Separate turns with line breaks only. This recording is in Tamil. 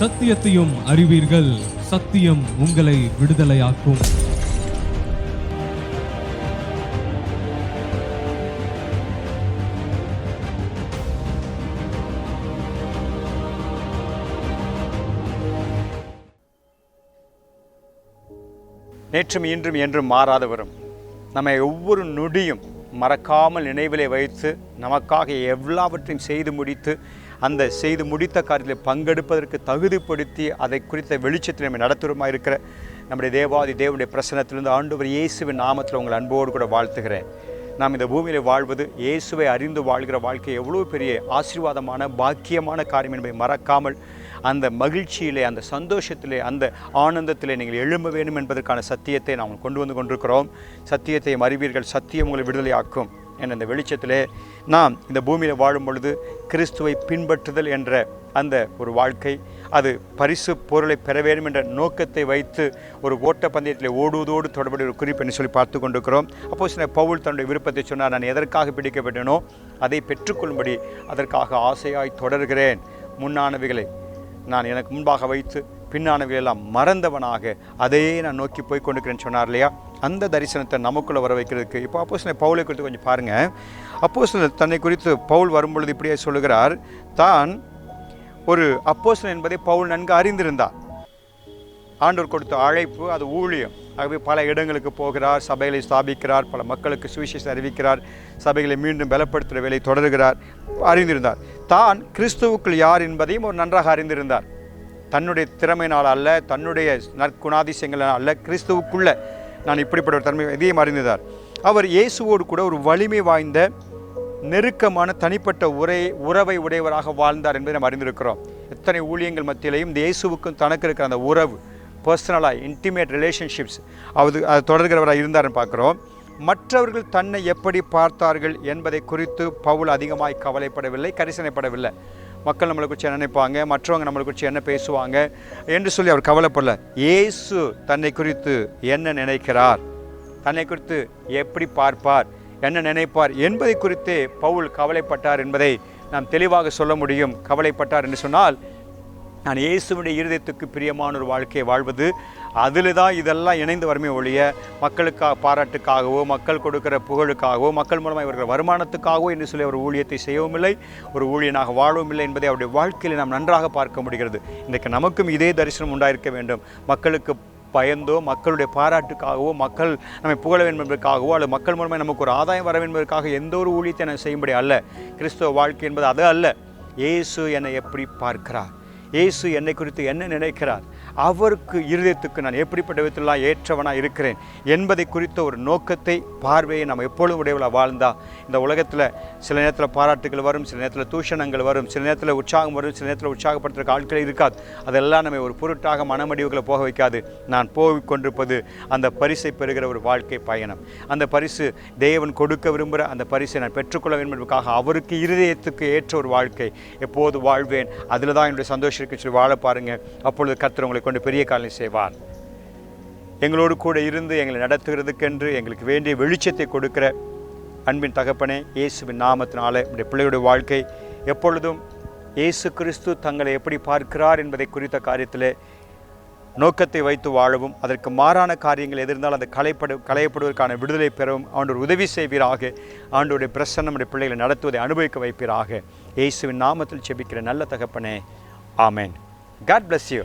சத்தியத்தையும் அறிவீர்கள். சத்தியம் உங்களை விடுதலையாக்கும்.
நேற்றும் இன்றும் என்றும் மாறாதவரும் நம்மை ஒவ்வொரு நொடியும் மறக்காமல் நினைவிலே வைத்து நமக்காக எல்லாவற்றையும் செய்து முடித்து அந்த செய்து முடித்த காரியத்தில் பங்கெடுப்பதற்கு தகுதிப்படுத்தி அதை குறித்த வெளிச்சத்தில் நம்ம நடத்துகிறோமா இருக்கிற நம்முடைய தேவாதி தேவனுடைய பிரசனத்திலிருந்து ஆண்டவர் இயேசுவின் நாமத்தில் உங்கள் அன்போடு கூட வாழ்த்துகிறேன். நாம் இந்த பூமியில் வாழ்வது இயேசுவை அறிந்து வாழ்கிற வாழ்க்கை எவ்வளோ பெரிய ஆசீர்வாதமான பாக்கியமான காரியம் என்பதை மறக்காமல் அந்த மகிழ்ச்சியிலே அந்த சந்தோஷத்திலே அந்த ஆனந்தத்திலே நீங்கள் எழும்ப வேண்டும் என்பதற்கான சத்தியத்தை நாம் கொண்டு வந்து கொண்டிருக்கிறோம். சத்தியத்தை அறிவீர்கள் சத்தியம் உங்களை விடுதலையாக்கும். என்ற இந்த வெளிச்சத்திலே நாம் இந்த பூமியில் வாழும் பொழுது கிறிஸ்துவை பின்பற்றுதல் என்ற அந்த ஒரு வாழ்க்கை அது பரிசு பொருளை பெற வேண்டும் என்ற நோக்கத்தை வைத்து ஒரு ஓட்டப்பந்தயத்தில் ஓடுவதோடு தொடர்புடைய ஒரு குறிப்பு என்று சொல்லி பார்த்து கொண்டிருக்கிறோம். அப்போ சில பவுல் தன்னுடைய விருப்பத்தை சொன்னார் நான் எதற்காக பிடிக்கப்பட்டனோ அதை பெற்றுக்கொள்ளும்படி அதற்காக ஆசையாய் தொடர்கிறேன். முன்னானவைகளை நான் எனக்கு முன்பாக வைத்து பின்னானவைகள் மறந்தவனாக அதையே நான் நோக்கி போய் கொண்டிருக்கிறேன்னு சொன்னார் இல்லையா? அந்த தரிசனத்தை நமக்குள்ளே வர வைக்கிறதுக்கு இப்போ அப்போ சில பவுலை குறித்து கொஞ்சம் பாருங்கள் அப்போ சில தன்னை குறித்து பவுல் வரும்பொழுது இப்படியே சொல்லுகிறார் தான் ஒரு அப்போசன் என்பதை பவுல் நன்கு அறிந்திருந்தார். ஆண்டோர் கொடுத்த அழைப்பு அது ஊழியம். ஆகவே பல இடங்களுக்கு போகிறார் சபைகளை ஸ்தாபிக்கிறார் பல மக்களுக்கு சுவிசேஷம் அறிவிக்கிறார் சபைகளை மீண்டும் பலப்படுத்துகிற வேலை தொடர்கிறார் அறிந்திருந்தார். தான் கிறிஸ்துவுக்குள் யார் என்பதையும் ஒரு நன்றாக அறிந்திருந்தார். தன்னுடைய திறமையினால் அல்ல தன்னுடைய நற்குணாதிசயங்களால் அல்ல கிறிஸ்துவுக்குள்ளே நான் இப்படிப்பட்ட ஒரு தன்மை இதையும் அறிந்திருந்தார் அவர் இயேசுவோடு கூட ஒரு வலிமை வாய்ந்த நெருக்கமான தனிப்பட்ட உரை உறவை உடையவராக வாழ்ந்தார் என்பதை நாம் அறிந்திருக்கிறோம். எத்தனை ஊழியங்கள் மத்தியிலையும் இந்த இயேசுவுக்கும் தனக்கு இருக்கிற அந்த உறவு பர்சனலாக இன்டிமேட் ரிலேஷன்ஷிப்ஸ் அது அது தொடர்கிறவராக இருந்தார்னு பார்க்குறோம். மற்றவர்கள் தன்னை எப்படி பார்த்தார்கள் என்பதை குறித்து பவுல் அதிகமாய் கவலைப்படவில்லை கரிசனைப்படவில்லை. மக்கள் நம்மளை குறித்து என்ன நினைப்பாங்க? மற்றவங்க நம்மளை குறித்து என்ன பேசுவாங்க? என்று சொல்லி அவர் கவலைப்படல. இயேசு தன்னை குறித்து என்ன நினைக்கிறார்? தன்னை குறித்து எப்படி பார்ப்பார்? என்ன நினைப்பார்? என்பதை குறித்தே பவுல் கவலைப்பட்டார் என்பதை நாம் தெளிவாக சொல்ல முடியும். கவலைப்பட்டார் என்று சொன்னால் நான் இயேசுவுடைய இருதயத்துக்கு பிரியமான ஒரு வாழ்க்கையை வாழ்வது அதில் தான் இதெல்லாம் இணைந்து வருமே ஒழிய மக்களுக்காக பாராட்டுக்காகவோ மக்கள் கொடுக்கிற புகழுக்காகவோ மக்கள் மூலமாக இவர்கள் வருமானத்துக்காகவோ என்று சொல்லி அவர் ஊழியத்தை செய்யவும் இல்லை ஒரு ஊழியனாக வாழவும் இல்லை என்பதை அவருடைய வாழ்க்கையில் நாம் நன்றாக பார்க்க முடிகிறது. இன்றைக்கு நமக்கும் இதே தரிசனம் உண்டாயிருக்க வேண்டும். மக்களுக்கு பயந்தோ மக்களுடைய பாராட்டுக்காகவோ மக்கள் நம்மை புகழ வேண்டும் என்பதற்காகவோ அல்லது மக்கள் மூலமாக நமக்கு ஒரு ஆதாயம் வர வேண்டும் என்பதற்காக எந்த ஒரு ஊழியத்தை நான் செய்யும்படி அல்ல கிறிஸ்துவ வாழ்க்கை என்பது அது அல்ல. இயேசு என்னை எப்படி பார்க்கிறார்? இயேசு என்னை குறித்து என்ன நினைக்கிறார்? அவருக்கு இருதயத்துக்கு நான் எப்படிப்பட்ட விதத்திலாம் ஏற்றவனாக இருக்கிறேன் என்பதை குறித்த ஒரு நோக்கத்தை பார்வையை நம்ம எப்பொழுதும் உடையவளாக வாழ்ந்தா? இந்த உலகத்தில் சில நேரத்தில் பாராட்டுகள் வரும் சில நேரத்தில் தூஷணங்கள் வரும் சில நேரத்தில் உற்சாகம் வரும் சில நேரத்தில் உற்சாகப்படுத்துகிற ஆட்கள் இருக்காது. அதெல்லாம் நம்ம ஒரு பொருட்டாக மனமடிவுகளை போக வைக்காது. நான் போய்கொண்டிருப்பது அந்த பரிசை பெறுகிற ஒரு வாழ்க்கை பயணம். அந்த பரிசு தேவன் கொடுக்க விரும்புகிற அந்த பரிசை நான் பெற்றுக்கொள்ள வேண்டும் என்பதற்காக அவருக்கு இருதயத்துக்கு ஏற்ற ஒரு வாழ்க்கை. எப்போது வாழ்வேன் அதில் தான் என்னுடைய சந்தோஷம் சொல்லி வாழ பாருங்கள் அப்பொழுது கத்துறவங்களுக்கு கொண்டு பெரிய காலம் செய்வார். எங்களோடு கூட இருந்து எங்களை நடத்துகிறதுக்கென்று எங்களுக்கு வேண்டிய வெளிச்சத்தை கொடுக்கிற அன்பின் தகப்பனே இயேசுவின் நாமத்தினால நம்முடைய பிள்ளையுடைய வாழ்க்கை எப்பொழுதும் இயேசு கிறிஸ்து தங்களை எப்படி பார்க்கிறார் என்பதை குறித்த காரியத்தில் நோக்கத்தை வைத்து வாழவும் அதற்கு மாறான காரியங்கள் எதிர்ந்தால் அந்த கலைப்படு கலையப்படுவதற்கான களையப்படுவதற்கான விடுதலை பெறவும் ஆண்டவர் உதவி செய்வீராக. ஆண்டோடைய பிரசன்னம் நம்முடைய பிள்ளைகளை நடத்துவதை அனுபவிக்க வைப்பீராக. இயேசுவின் நாமத்தில் செபிக்கிற நல்ல தகப்பனே. ஆமேன். God bless you